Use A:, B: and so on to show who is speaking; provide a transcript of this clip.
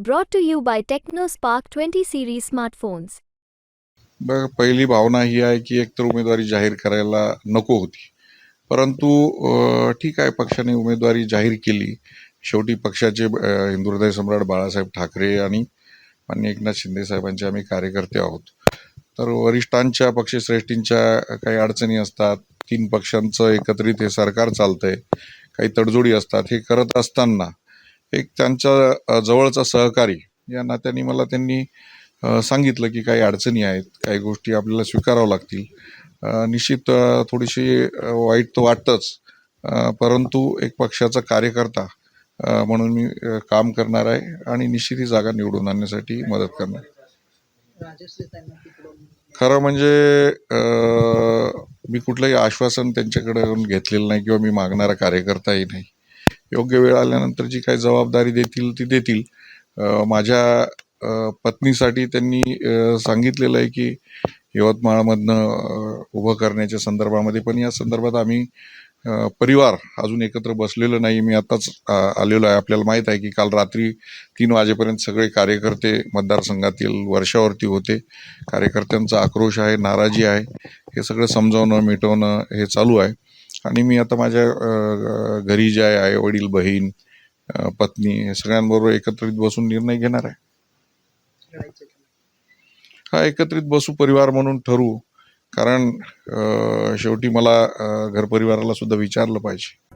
A: Brought to you by TechnoSpark 20 series smartphones.
B: बघ पहिली भावना ही आहे की एकतर उमेदवारी जाहीर करायला नको होती. परंतु अ, ठीक आहे पक्षाने उमेदवारी जाहीर केली. शेवटी पक्षाचे अ, सम्राट बाळासाहेब ठाकरे आणि माननीय एकनाथ शिंदे साहेबांचे आम्ही कार्यकर्ते आहोत. तर वरिष्ठांच्या पक्षश्रेष्ठींच्या काही अडचणी असतात. तीन पक्षांचं एकत्रित हे सरकार चालतंय. काही तडजोडी असतात. हे करत असताना एक त्यांच्या जवळचा सहकारी या नात्याने मला त्यांनी सांगितलं की काही अडचणी आहेत काही गोष्टी आपल्याला स्वीकाराव्या लागतील. निश्चित थोडीशी वाईट तर वाटतंच परंतु एक पक्षाचा कार्यकर्ता म्हणून मी काम करणार आहे आणि निश्चित ही जागा निवडून आणण्यासाठी मदत करणार. खरं म्हणजे मी कुठलंही आश्वासन त्यांच्याकडे घेतलेलं नाही किंवा मी मागणारा कार्यकर्ताही नाही. योग्य वेळ आल्यानंतर जी काही जबाबदारी देतील ती देतील. माझ्या पत्नीसाठी त्यांनी सांगितलेलं आहे की यवतमाळमधनं उभं करण्याच्या संदर्भामध्ये. पण या संदर्भात आम्ही परिवार अजून एकत्र बसलेलो नाही. मी आताच आलेलो आहे. आपल्याला माहीत आहे की काल रात्री तीन वाजेपर्यंत सगळे कार्यकर्ते मतदारसंघातील वर्षावरती होते. कार्यकर्त्यांचा आक्रोश आहे नाराजी आहे. हे सगळं समजावणं मिटवणं हे चालू आहे. आणि मी आता माझ्या घरी जे आहे आई वडील बहीण पत्नी हे सगळ्यांबरोबर एकत्रित बसून निर्णय घेणार आहे. हा एकत्रित बसू परिवार म्हणून ठरवू. कारण शेवटी मला अ, घरपरिवाराला सुद्धा विचारलं पाहिजे.